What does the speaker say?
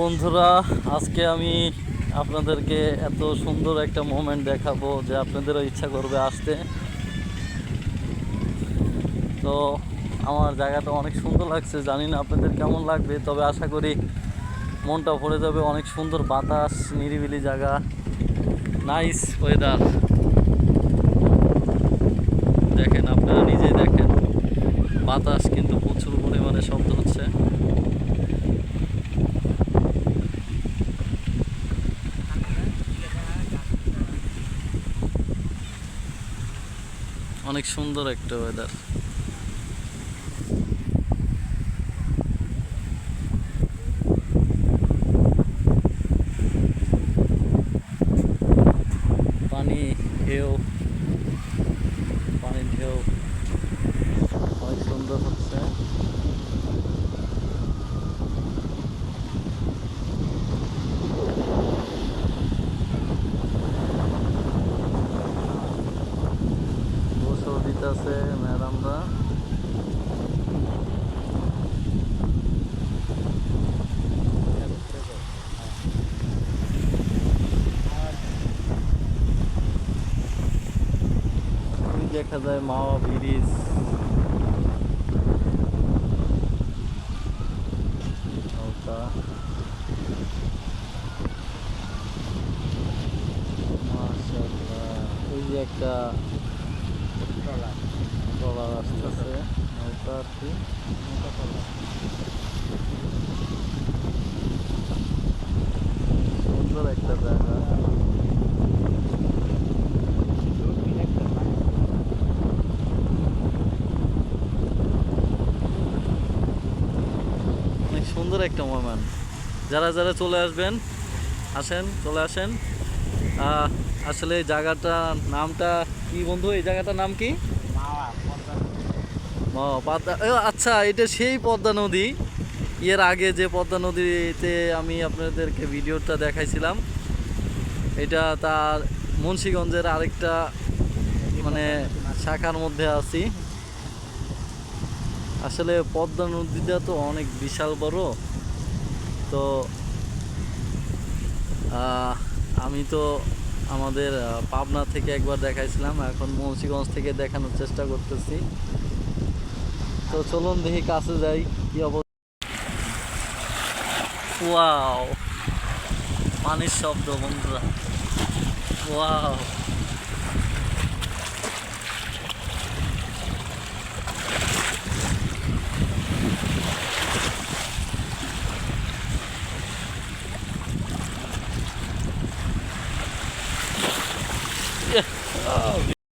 বন্ধুরা, আজকে আমি আপনাদেরকে এত সুন্দর একটা মোমেন্ট দেখাবো যে আপনাদেরও ইচ্ছা করবে আসতে। তো আমার জায়গাটা অনেক সুন্দর লাগছে, জানি না আপনাদের কেমন লাগবে, তবে আশা করি মনটা ভরে যাবে। অনেক সুন্দর বাতাস, নিরিবিলি জায়গা নাইস ওয়েদার দেখেন, আপনারা নিজেই দেখেন, বাতাস কিন্তু প্রচুর পরিমাণে শব্দ হচ্ছে। অনেক সুন্দর একটা ওয়েদার से मैडम का देखा जाए मावा bridge Maşallah. Bu yaka trawler আসতেছে। নৌকা আর কি? নৌকা ট্রলার সুন্দর একটা জায়গা। অনেক সুন্দর একটা যারা যারা চলে আসবেন আসেন চলে আসেন। আসলে জায়গাটা নামটা কি বন্ধু? এই জায়গাটার নাম কি? আচ্ছা এটা সেই পদ্মা নদী। এর আগে যে পদ্মা নদীতে আমি আপনাদেরকে ভিডিওটা দেখাইছিলাম, এটা তার মুন্সীগঞ্জের আরেকটা মানে শাখার মধ্যে আছি। আসলে পদ্মা নদীটা তো অনেক বিশাল বড়। তো আমি তো আমাদের পাবনা থেকে একবার দেখাইছিলাম, এখন মুন্সিগঞ্জ থেকে দেখানোর চেষ্টা করতেছি। তো চলুন দেখি কাছে যাই, কি অবস্থা। পানির শব্দ, বন্ধুরা। ওয়াও। Oh,